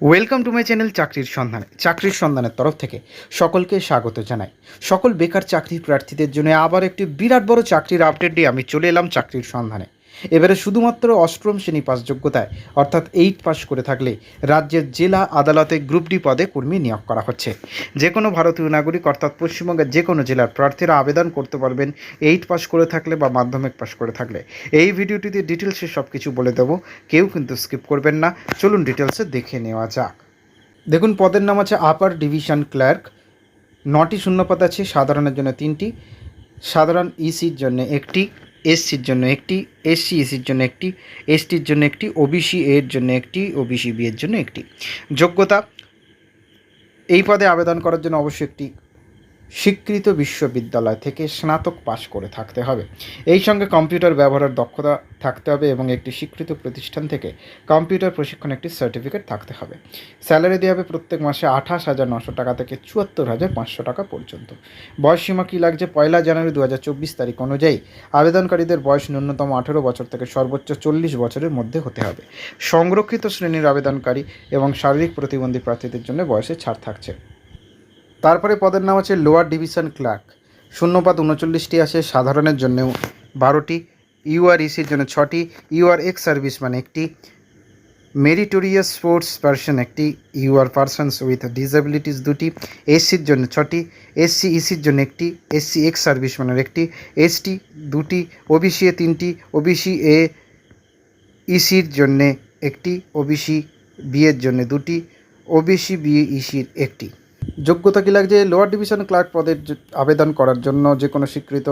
Welcome to my channel চাকরির সন্ধানে চাকরির সন্ধানের তরফ থেকে সকলকে স্বাগত জানাই। সকল বেকার চাকরি প্রার্থীদের জন্য আবার একটি বিরাট বড় চাকরির আপডেট দিয়ে আমি চলে এলাম চাকরির সন্ধানে এবারে শুধুমাত্র অষ্টম শ্রেণি পাস যোগ্যতায়, অর্থাৎ এইট পাস করে থাকলে রাজ্যের জেলা আদালতে গ্রুপ ডি পদে কর্মী নিয়োগ করা হচ্ছে। যে কোনো ভারতীয় নাগরিক, অর্থাৎ পশ্চিমবঙ্গের যে কোনো জেলার প্রার্থীরা আবেদন করতে পারবেন এইট পাস করে থাকলে বা মাধ্যমিক পাস করে থাকলে। এই ভিডিওটিতে ডিটেলসে সব কিছু বলে দেবো, কেউ কিন্তু স্কিপ করবেন না। চলুন ডিটেলসে দেখে নেওয়া যাক। দেখুন, পদের নাম আছে আপার ডিভিশন ক্লার্ক নটি শূন্যপদ আছে, সাধারণের জন্য তিনটি, সাধারণ ইসির জন্য একটি। এসসির জন্য একটি এসসি এসির জন্য একটি এসটির জন্য একটি ওবিসি এর জন্য একটি ওবিসি বি এর জন্য একটি। যোগ্যতা? এই পদে আবেদন করার জন্য অবশ্যই একটি স্বীকৃত বিশ্ববিদ্যালয় থেকে স্নাতক পাশ করে থাকতে হবে। এই সঙ্গে কম্পিউটার ব্যবহারের দক্ষতা থাকতে হবে এবং একটি স্বীকৃত প্রতিষ্ঠান থেকে কম্পিউটার প্রশিক্ষণ একটি সার্টিফিকেট থাকতে হবে। স্যালারি দেওয়া হবে প্রত্যেক মাসে আঠাশ হাজার নশো টাকা থেকে চুয়াত্তর হাজার পাঁচশো টাকা পর্যন্ত। বয়সসীমা কী লাগছে? পয়লা জানুয়ারি দু হাজার চব্বিশ তারিখ অনুযায়ী আবেদনকারীদের বয়স ন্যূনতম আঠেরো বছর থেকে সর্বোচ্চ চল্লিশ বছরের মধ্যে হতে হবে। সংরক্ষিত শ্রেণির আবেদনকারী এবং শারীরিক প্রতিবন্ধী প্রার্থীদের জন্য বয়সে ছাড় থাকছে। তারপরে পদের নাম আছে লোয়ার ডিভিশন ক্লার্ক। শূন্যপাত উনচল্লিশটি আছে, সাধারণের জন্যও বারোটি। ইউআরইসির জন্য ছটি, ইউআর এক্স সার্ভিস মানে একটি, মেরিটোরিয়াস স্পোর্টস পার্সন একটি, ইউআর পার্সনস উইথ ডিসএবিলিটিস দুটি, এসসির জন্য ছটি, এসসি ইসির জন্য একটি, এসসি এক্স সার্ভিস মানের একটি, এসটি দুটি, ওবিসি এ তিনটি, ওবিসি এ ইসির জন্যে একটি, ওবিসি বি এর জন্য দুটি, ওবিসি বি ইসির একটি। যোগ্যতা কী লাগছে? লোয়ার ডিভিশন ক্লার্ক পদের আবেদন করার জন্য যে কোনো স্বীকৃত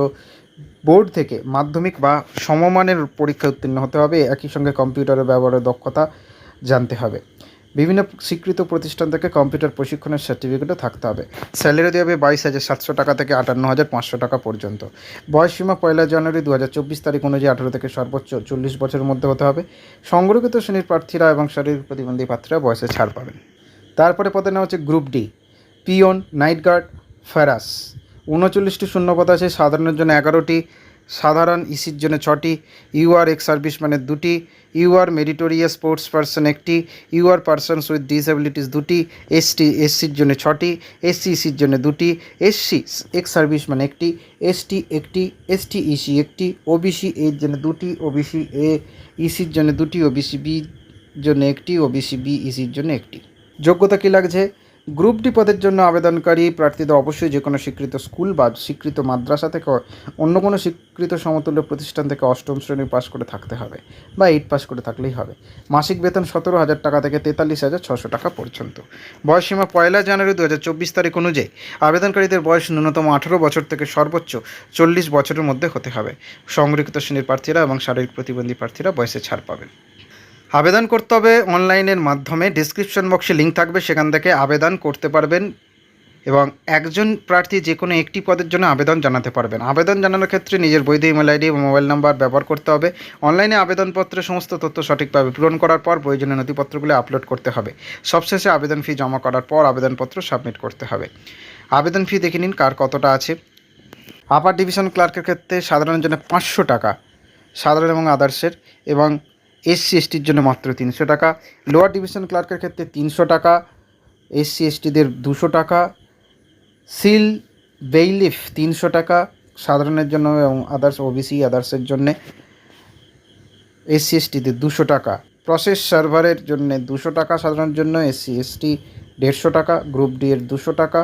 বোর্ড থেকে মাধ্যমিক বা সমমানের পরীক্ষা উত্তীর্ণ হতে হবে। একই সঙ্গে কম্পিউটারের ব্যবহারের দক্ষতা জানতে হবে। বিভিন্ন স্বীকৃত প্রতিষ্ঠান থেকে কম্পিউটার প্রশিক্ষণের সার্টিফিকেটও থাকতে হবে। স্যালারি দেওয়া হবে বাইশ হাজার সাতশো টাকা থেকে আটান্ন হাজার পাঁচশো টাকা পর্যন্ত। বয়সসীমা পয়লা জানুয়ারি দু হাজার চব্বিশ তারিখ অনুযায়ী আঠারো থেকে সর্বোচ্চ চল্লিশ বছরের মধ্যে হতে হবে। সংরক্ষিত শ্রেণির প্রার্থীরা এবং শারীরিক প্রতিবন্ধী প্রার্থীরা বয়সে ছাড় পাবেন। তারপরে পদের নাম হচ্ছে group D peon night guard ferrous. উনচল্লিশটি শূন্যপদ আছে, সাধারণের জন্য এগারোটি, সাধারণ ইসির জন্য ছটি, ইউআর এক্স সার্ভিস মানে দুটি, ইউআর মেরিটোরিয়াস স্পোর্টস পার্সন একটি, ইউআর পার্সনস উইথ ডিসএবিলিটিস দুটি, এসটি, এসসির জন্য ছটি, এসসি ইসির জন্য দুটি, এসসি এক্স সার্ভিস মানে একটি, এসটি একটি, এসটি ইসি একটি, ওবিসি এর জন্য দুটি, ওবিসি এ ইসির জন্য দুটি, ওবিসি বি জন্য একটি, ওবিসি বি ইসির জন্য একটি। যোগ্যতা কী লাগছে? গ্রুপ ডি পদের জন্য আবেদনকারী প্রার্থীদের অবশ্যই যে কোনো স্বীকৃত স্কুল বা স্বীকৃত মাদ্রাসা থেকে অন্য কোনো স্বীকৃত সমতুল্য প্রতিষ্ঠান থেকে অষ্টম শ্রেণি পাশ করে থাকতে হবে বা এইট পাস করে থাকলেই হবে। মাসিক বেতন সতেরো হাজার টাকা থেকে তেতাল্লিশ হাজার ছশো টাকা পর্যন্ত। বয়সসীমা পয়লা জানুয়ারি দু হাজার চব্বিশ তারিখ অনুযায়ী আবেদনকারীদের বয়স ন্যূনতম আঠেরো বছর থেকে সর্বোচ্চ চল্লিশ বছরের মধ্যে হতে হবে। সংরক্ষিত শ্রেণির প্রার্থীরা এবং শারীরিক প্রতিবন্ধী প্রার্থীরা বয়সে ছাড় পাবেন। আবেদন করতে হবে অনলাইনের মাধ্যমে। ডিসক্রিপশন বক্সে লিঙ্ক থাকবে, সেখান থেকে আবেদন করতে পারবেন এবং একজন প্রার্থী যে কোনো একটি পদের জন্য আবেদন জানাতে পারবেন। আবেদন জানানোর ক্ষেত্রে নিজের বৈধ ইমেল আইডি এবং মোবাইল নাম্বার ব্যবহার করতে হবে। অনলাইনে আবেদনপত্রের সমস্ত তথ্য সঠিকভাবে পূরণ করার পর প্রয়োজনীয় নথিপত্রগুলো আপলোড করতে হবে। সবশেষে আবেদন ফি জমা করার পর আবেদনপত্র সাবমিট করতে হবে। আবেদন ফি দেখে নিন কার কতটা আছে। আপার ডিভিশন ক্লার্কের ক্ষেত্রে সাধারণের জন্য পাঁচশো টাকা, সাধারণ এবং আদার্সের এবং এসসি এসটির জন্য মাত্র তিনশো টাকা। লোয়ার ডিভিশন ক্লার্কের ক্ষেত্রে তিনশো টাকা এসসি এসটিদের দুশো টাকা সিল বেইলিফ তিনশো টাকা, সাধারণের জন্য এবং আদার্স ওবিসি আদার্সের জন্যে এসসি এসটিদের দুশো টাকা। প্রসেস সার্ভারের জন্য দুশো টাকা, সাধারণের জন্য এসসি এসটি দেড়শো টাকা গ্রুপ ডি এর দুশো টাকা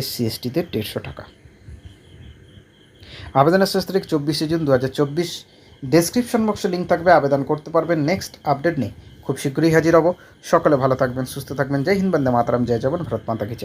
এসসি এসটিদের দেড়শো টাকা। আবেদনের শেষ তারিখ চব্বিশে জুন দু হাজার চব্বিশ। ডেসক্রিপশন বক্সে লিঙ্ক থাকবে, আবেদন করতে পারবেন। নেক্সট আপডেট নিয়ে খুব শীঘ্রই হাজির হব। সকলে ভালো থাকবেন, সুস্থ থাকবেন। জয় হিন্দ, বন্দে মাতারাম, জয় যাবেন ভারত মাতা কি